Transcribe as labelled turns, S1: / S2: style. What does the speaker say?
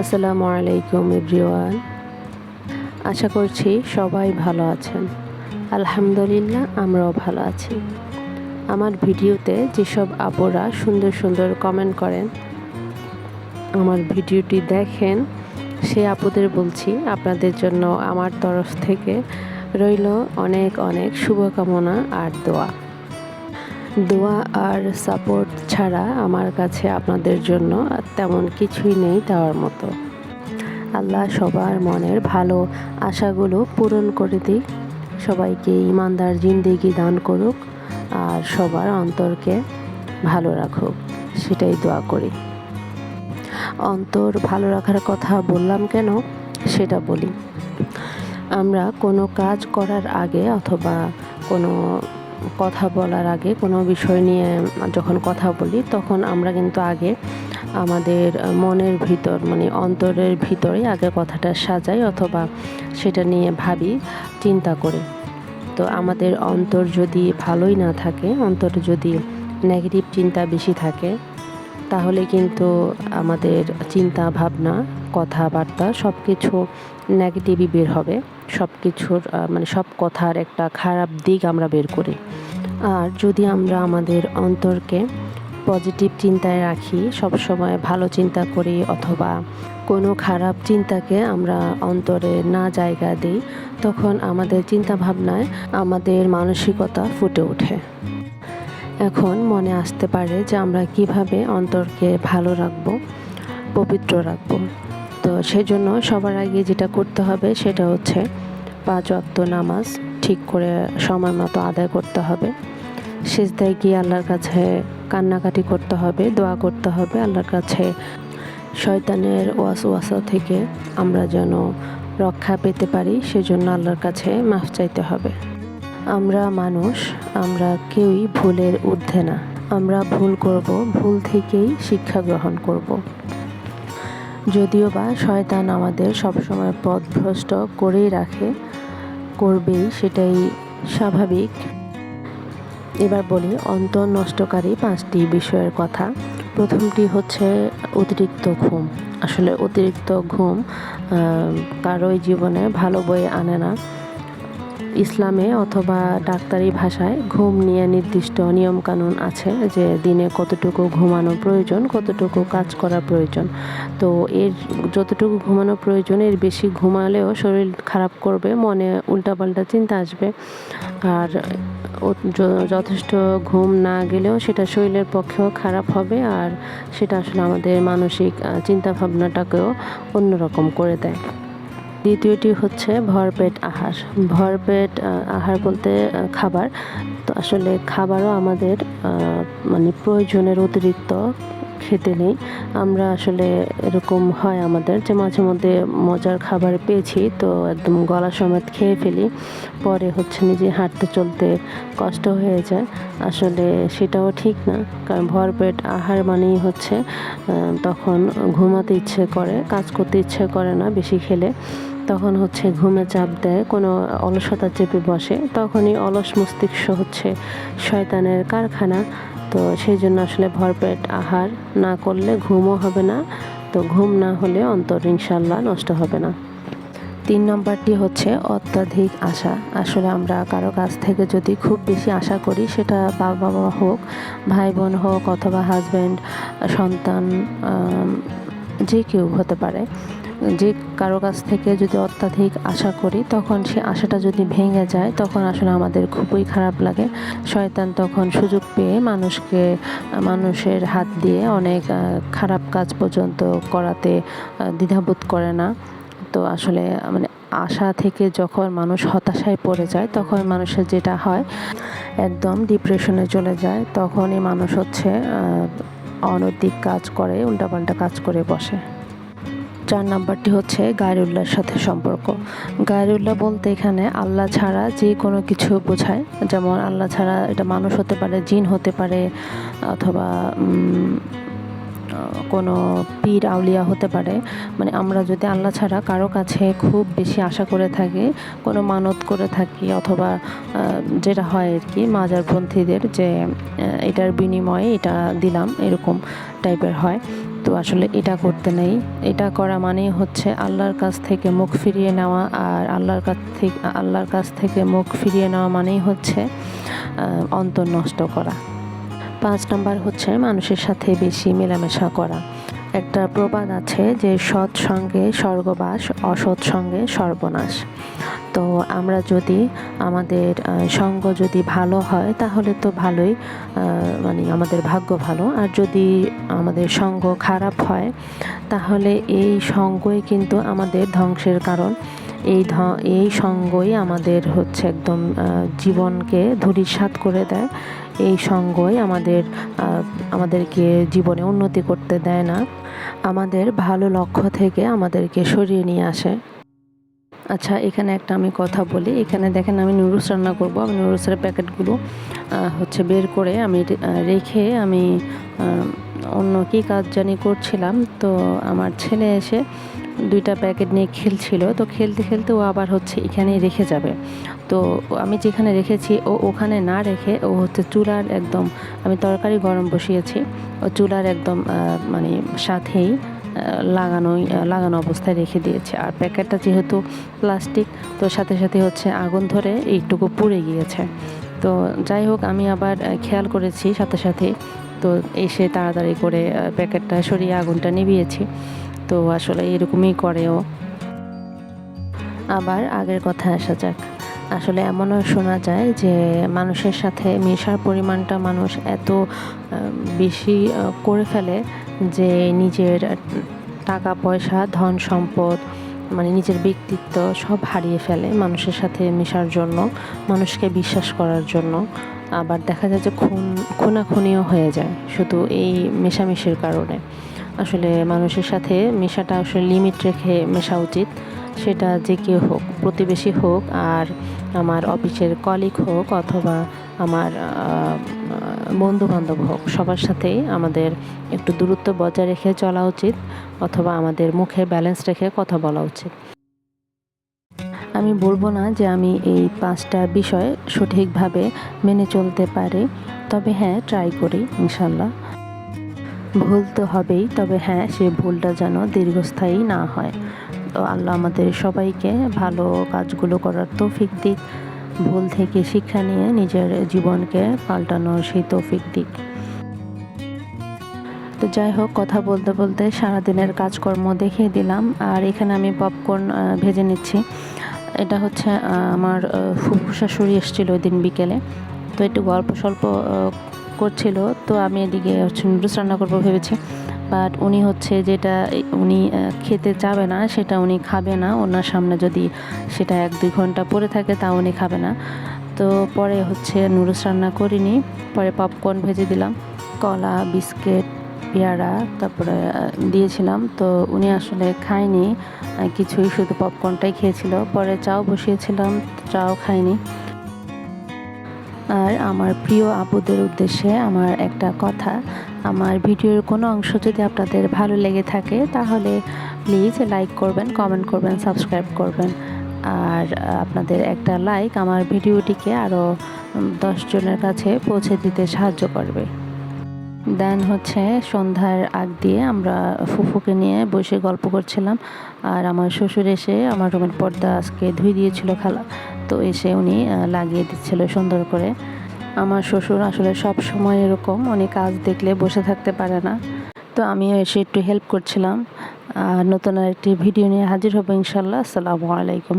S1: আসসালামু আলাইকুম এভরিওয়ান। আশা করছি সবাই ভালো আছেন। আলহামদুলিল্লাহ, আমরাও ভালো আছি। আমার ভিডিওতে যেসব আপুরা সুন্দর সুন্দর কমেন্ট করেন, আমার ভিডিওটি দেখেন, সে আপুদের বলছি, আপনাদের জন্য আমার তরফ থেকে রইল অনেক অনেক শুভকামনা আর দোয়া। দোয়া আর সাপোর্ট ছাড়া আমার কাছে আপনাদের জন্য তেমন কিছুই নেই দেওয়ার মতো। আল্লাহ সবার মনের ভালো আশাগুলো পূরণ করে দিক। সবাইকে ইমানদার জিন্দেগি দান করুক আর সবার অন্তরকে ভালো রাখুক, সেটাই দোয়া করি। অন্তর ভালো রাখার কথা বললাম কেন? সেটা বলি। আমরা কোনো কাজ করার আগে অথবা কোনো কথা বলার আগে কোনো বিষয় নিয়ে যখন কথা বলি, তখন আমরা কিন্তু আগে আমাদের মনের ভিতর মানে অন্তরের ভিতরে আগে কথাটা সাজাই অথবা সেটা নিয়ে ভাবি, চিন্তা করি। তো আমাদের অন্তর যদি ভালোই না থাকে, অন্তর যদি নেগেটিভ চিন্তা বেশি থাকে, তাহলে কিন্তু আমাদের চিন্তা, ভাবনা, কথাবার্তা সব কিছু নেগেটিভই বের হবে। সব কিছুর মানে সব কথার একটা খারাপ দিক আমরা বের করি। আর যদি আমরা আমাদের অন্তরকে পজিটিভ চিন্তায় রাখি, সব সময় ভালো চিন্তা করি অথবা কোনো খারাপ চিন্তাকে আমরা অন্তরে না জায়গা দিই, তখন আমাদের চিন্তা ভাবনায় আমাদের মানসিকতা ফুটে ওঠে। এখন মনে আসতে পারে যে আমরা কীভাবে অন্তরকে ভালো রাখব, পবিত্র রাখব। সেজন্য সবার আগে যেটা করতে হবে সেটা হচ্ছে পাঁচ অক্ত নামাজ ঠিক করে সময় মতো আদায় করতে হবে। সেজদায় গিয়ে আল্লাহর কাছে কান্নাকাটি করতে হবে, দোয়া করতে হবে। আল্লাহর কাছে শয়তানের ওয়াস ওয়াসা থেকে আমরা যেন রক্ষা পেতে পারি, সেজন্য আল্লাহর কাছে মাফ চাইতে হবে। আমরা মানুষ, আমরা কেউই ভুলের ঊর্ধ্বে না। আমরা ভুল করব, ভুল থেকেই শিক্ষা গ্রহণ করব। যদিও বা শয়তান আমাদের সবসময় পথভ্রষ্ট করেই রাখে, করবেই, সেটাই স্বাভাবিক। এবার বলি অন্তর নষ্টকারী পাঁচটি বিষয়ের কথা। প্রথমটি হচ্ছে অতিরিক্ত ঘুম। আসলে অতিরিক্ত ঘুম কারোই জীবনে ভালো বয়ে আনে না। ইসলামে অথবা ডাক্তারি ভাষায় ঘুম নিয়ে নির্দিষ্ট নিয়মকানুন আছে যে দিনে কতটুকু ঘুমানো প্রয়োজন, কতটুকু কাজ করা প্রয়োজন। তো এর যতটুকু ঘুমানো প্রয়োজন, এর বেশি ঘুমালেও শরীর খারাপ করবে, মনে উল্টাপাল্টা চিন্তা আসবে। আর যথেষ্ট ঘুম না গেলেও সেটা শরীরের পক্ষেও খারাপ হবে আর সেটা আসলে আমাদের মানসিক চিন্তাভাবনাটাকেও অন্যরকম করে দেয়। দ্বিতীয়টি হচ্ছে ভরপেট আহার। ভরপেট আহার বলতে খাবার। তো আসলে খাবারও আমাদের মানে প্রয়োজনের অতিরিক্ত খেতে নেই। আমরা আসলে এরকম হয় আমাদের যে মাঝে মধ্যে মজার খাবার পেয়েছি, তো একদম গলা সমেত খেয়ে ফেলি। পরে হচ্ছে নিজে হাঁটতে চলতে কষ্ট হয়ে যায়। আসলে সেটাও ঠিক না। কারণ ভরপেট আহার মানেই হচ্ছে তখন ঘুমাতে ইচ্ছে করে, কাজ করতে ইচ্ছে করে না বেশি খেলে। তখন হচ্ছে ঘুমে চাপ দেয়, কোনো অলসতা চেপে বসে, তখনই অলস মস্তিষ্ক হচ্ছে শয়তানের কারখানা। তো সেই জন্য আসলে ভরপেট আহার না করলে ঘুমও হবে না। তো ঘুম না হলে অন্তর ইনশাল্লাহ নষ্ট হবে না। তিন নম্বরটি হচ্ছে অত্যাধিক আশা। আসলে আমরা কারও কাছ থেকে যদি খুব বেশি আশা করি, সেটা বাবা মা হোক ভাই বোন হোক অথবা হাজব্যান্ড সন্তান যে কেউ হতে পারে। যে কারও কাছ থেকে যদি অত্যাধিক আশা করি, তখন সে আশাটা যদি ভেঙে যায়, তখন আসলে আমাদের খুবই খারাপ লাগে। শয়তান তখন সুযোগ পেয়ে মানুষকে, মানুষের হাত দিয়ে অনেক খারাপ কাজ পর্যন্ত করাতে দ্বিধাবোধ করে না। তো আসলে মানে আশা থেকে যখন মানুষ হতাশায় পড়ে যায়, তখন মানুষের যেটা হয়, একদম ডিপ্রেশনে চলে যায়, তখনই মানুষ হচ্ছে অনৈতিক কাজ করে, উল্টাপাল্টা কাজ করে বসে। চার নাম্বারটি হচ্ছে গায়রুল্লাহর সাথে সম্পর্ক। গায়রুল্লাহ বলতে এখানে আল্লাহ ছাড়া যে কোনো কিছু বোঝায়। যেমন আল্লাহ ছাড়া এটা মানুষ হতে পারে, জিন হতে পারে, অথবা কোনো পীর, আউলিয়া হতে পারে। মানে আমরা যদি আল্লাহ ছাড়া কারও কাছে খুব বেশি আশা করে থাকি, কোনো মানত করে থাকি, অথবা যেটা হয় আর কি মাজারপন্থীদের যে এটার বিনিময়ে এটা দিলাম, এরকম টাইপের হয়। কিন্তু আসলে এটা করতে নেই। এটা করা মানেই হচ্ছে আল্লাহর কাছ থেকে মুখ ফিরিয়ে নেওয়া আর আল্লাহর কাছ থেকে, আল্লাহর কাছ থেকে মুখ ফিরিয়ে নেওয়া মানেই হচ্ছে অন্তর নষ্ট করা। পাঁচ নম্বর হচ্ছে মানুষের সাথে বেশি মেলামেশা করা। একটা প্রবাদ আছে যে সৎ সঙ্গে স্বর্গবাস অসৎ সঙ্গে সর্বনাশ। তো আমরা যদি আমাদের সঙ্গ যদি ভালো হয়, তাহলে তো ভালোই মানে আমাদের ভাগ্য ভালো। আর যদি আমাদের সঙ্গ খারাপ হয়, তাহলে এই সঙ্গই কিন্তু আমাদের ধ্বংসের কারণ। এই ধ, এই সঙ্গই আমাদের হচ্ছে একদম জীবনকে ধূলিসাৎ করে দেয়। এই সঙ্গই আমাদের আমাদেরকে জীবনে উন্নতি করতে দেয় না। আমাদের ভালো লক্ষ্য থেকে আমাদেরকে সরিয়ে নিয়ে আসে। আচ্ছা এখানে একটা আমি কথা বলি। এখানে দেখেন আমি নুডলস রান্না করব। আমি নুডলসের প্যাকেটগুলো হচ্ছে বের করে আমি রেখে আমি অন্য কী কাজ জানি করছিলাম। তো আমার ছেলে এসে দুইটা প্যাকেট নিয়ে খেলছিল। তো খেলতে খেলতে ও আবার হচ্ছে এখানেই রেখে যাবে। তো আমি যেখানে রেখেছি, ও ওখানে না রেখে ও হচ্ছে চুলার একদম, আমি তরকারি গরম বসিয়েছি। ও চুলার একদম মানে সাথেই আহ, লাগানোই লাগানো অবস্থায় রেখে দিয়েছে। আর প্যাকেটটা যেহেতু প্লাস্টিক তো সাথে সাথে হচ্ছে আগুন ধরে এইটুকু পুড়ে গিয়েছে। তো যাই হোক আমি আবার খেয়াল করেছি সাথে সাথে। তো এসে তাড়াতাড়ি করে প্যাকেটটা সরিয়ে আগুনটা নিভিয়েছি। তো আসলে এরকমই করেও আবার আগের কথা আসা যাক। আসলে এমনও শোনা যায় যে মানুষের সাথে মেশার পরিমাণটা মানুষ এত বেশি করে ফেলে যে নিজের টাকা, পয়সা, ধন, সম্পদ মানে নিজের ব্যক্তিত্ব সব হারিয়ে ফেলে মানুষের সাথে মেশার জন্য, মানুষকে বিশ্বাস করার জন্য। আবার দেখা যায় যে খুন, খুনাখুনিও হয়ে যায় শুধু এই মেশামেশির কারণে। আসলে মানুষের সাথে মেশাটা আসলে লিমিট রেখে মেশা উচিত। সেটা যে কেউ হোক, প্রতিবেশী হোক আর আমার অফিসের কলিগ হোক অথবা আমার বন্ধু বান্ধব হোক, সবার সাথেই আমাদের একটু দূরত্ব বজায় রেখে চলা উচিত অথবা আমাদের মুখে ব্যালেন্স রেখে কথা বলা উচিত। আমি বলব না যে আমি এই পাঁচটা বিষয় সঠিকভাবে মেনে চলতে পারি, তবে হ্যাঁ ট্রাই করি ইনশাল্লাহ ভুল তো হবেই, তবে হ্যাঁ সে ভুলটা যেন দীর্ঘস্থায়ী না হয়। তো আল্লাহ আমাদের সবাইকে ভালো কাজগুলো করার তৌফিক দিক ভুল থেকে শিক্ষা নিয়ে নিজের জীবনকে পাল্টানোর সেই তৌফিক দিক। তো যাই হোক কথা বলতে বলতে সারাদিনের কাজকর্ম দেখিয়ে দিলাম। আর এখানে আমি পপকর্ন ভেজে নিচ্ছি। এটা হচ্ছে আমার ফুফু শাশুড়ি এসেছিল ওই দিন বিকেলে। তো একটু গল্প স্বল্প আহ, করছিল। তো আমি এদিকে হচ্ছে রান্না করব ভেবেছি। বাট উনি হচ্ছে যেটা, উনি খেতে চাবে না, সেটা উনি খাবে না। ওনার সামনে যদি সেটা এক দুই ঘণ্টা পড়ে থাকে, তা উনি খাবে না। তো পরে হচ্ছে নুডলস রান্না করিনি, পরে পপকর্ন ভেজে দিলাম, কলা, বিস্কিট, পেয়ারা, তারপরে দিয়েছিলাম। তো উনি আসলে খায়নি কিছুই, শুধু পপকর্নটাই খেয়েছিল। পরে চাও বসিয়েছিলাম, চাও খায়নি। আর আমার প্রিয় আপুদের উদ্দেশ্যে আমার একটা কথা আমার ভিডিওর কোনো অংশ যদি আপনাদের ভালো লেগে থাকে, তাহলে প্লিজ লাইক করবেন, কমেন্ট করবেন, সাবস্ক্রাইব করবেন। আর আপনাদের একটা লাইক আমার ভিডিওটিকে আরও দশজনের কাছে পৌঁছে দিতে সাহায্য করবে। দেন হচ্ছে সন্ধ্যার আগ দিয়ে আমরা ফুফুকে নিয়ে বসে গল্প করছিলাম। আর আমার শ্বশুর এসে আমার রুমের পর্দা আজকে ধুই দিয়েছিল খালা। তো এসে উনি লাগিয়ে দিচ্ছিল সুন্দর করে। আমার শ্বশুর আসলে সব সময় এরকম অনেক কাজ দেখলে বসে থাকতে পারে না। তো আমিও এসে একটু হেল্প করছিলাম। আর নতুন আরেকটি ভিডিও নিয়ে হাজির হব ইনশাল্লাহ আসসালামু আলাইকুম।